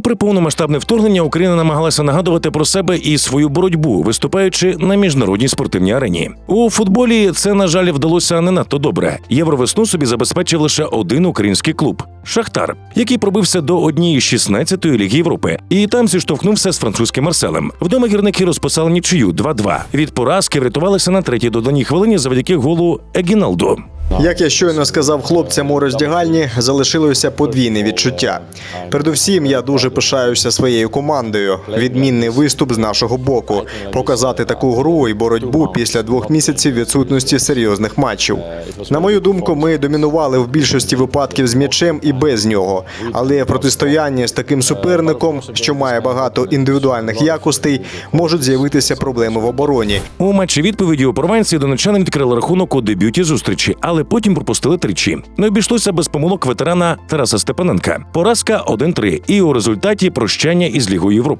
Попри повномасштабне вторгнення, Україна намагалася нагадувати про себе і свою боротьбу, виступаючи на міжнародній спортивній арені. У футболі це на жаль вдалося не надто добре. Євровесну собі забезпечив лише один український клуб Шахтар, який пробився до однієї з 16-ї ліги Європи, і там зіштовхнувся з французьким Марселем. Вдома гірники розписали нічию 2-2. Від поразки врятувалися на третій доданій хвилині завдяки голу Егіналду. Як я щойно сказав хлопцям у роздягальні, залишилося подвійне відчуття. Передусім, я дуже пишаюся своєю командою. Відмінний виступ з нашого боку. Показати таку гру і боротьбу після двох місяців відсутності серйозних матчів. На мою думку, ми домінували в більшості випадків з м'ячем і без нього. Але протистояння з таким суперником, що має багато індивідуальних якостей, можуть з'явитися проблеми в обороні. У матчі відповіді у опорванці донечани відкрили рахунок у дебюті зустрічі, але потім пропустили тричі. Не обійшлося без помилок ветерана Тараса Степаненка. Поразка 1-3. І у результаті прощання із Лігою Європи.